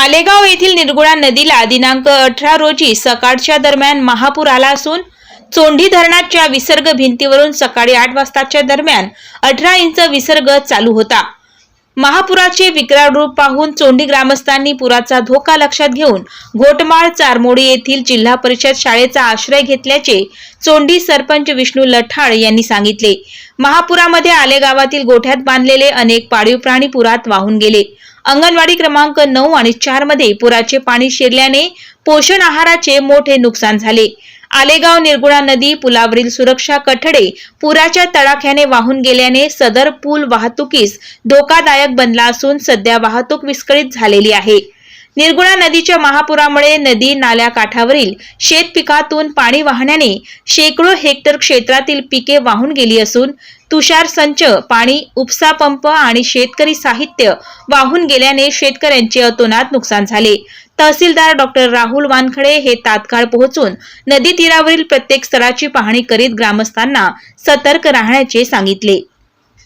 आलेगाव येथील निर्गुळा नदीला दिनांक अठरा रोजी सकाळच्या दरम्यान महापूर आला असून चोंडी धरणाच्या विसर्ग भिंतीवरून सकाळी आठ वाजताच्या दरम्यान अठरा इंच विसर्ग चालू होता. महापुराचे विकराळ रूप पाहून चोंडी ग्रामस्थांनी पुराचा धोका लक्षात घेऊन घोटमाळ चारमोडी येथील जिल्हा परिषद शाळेचा आश्रय घेतल्याचे चोंडी सरपंच विष्णू लठाळ यांनी सांगितले. महापुरामध्ये आले गावातील गोठ्यात बांधलेले अनेक पाळीव प्राणी पुरात वाहून गेले. अंगणवाडी क्रमांक नऊ आणि चारमध्ये पुराचे पाणी शिरल्याने पोषण आहाराचे मोठे नुकसान झाले. आलेगाव निर्गुणा नदी पुलावरील सुरक्षा कठडे पुराच्या तडाख्याने वाहून गेल्याने सदर पूल वाहतुकीस धोकादायक बनला असून सध्या वाहतूक विस्कळीत झालेली आहे. निर्गुणा नदीच्या महापुरामुळे नदी नाल्या काठावरील शेत पिकातून पाणी वाहण्याने शेकडो हेक्टर क्षेत्रातील पिके वाहून गेली असून तुषार संच पाणी उपसा पंप आणि शेतकरी साहित्य वाहून गेल्याने शेतकऱ्यांचे अतोनात नुकसान झाले. तहसीलदार डॉक्टर राहुल वानखडे हे तात्काळ पोहोचून नदी तीरावरील प्रत्येक स्तराची पाहणी करीत ग्रामस्थांना सतर्क राहण्याचे सांगितले.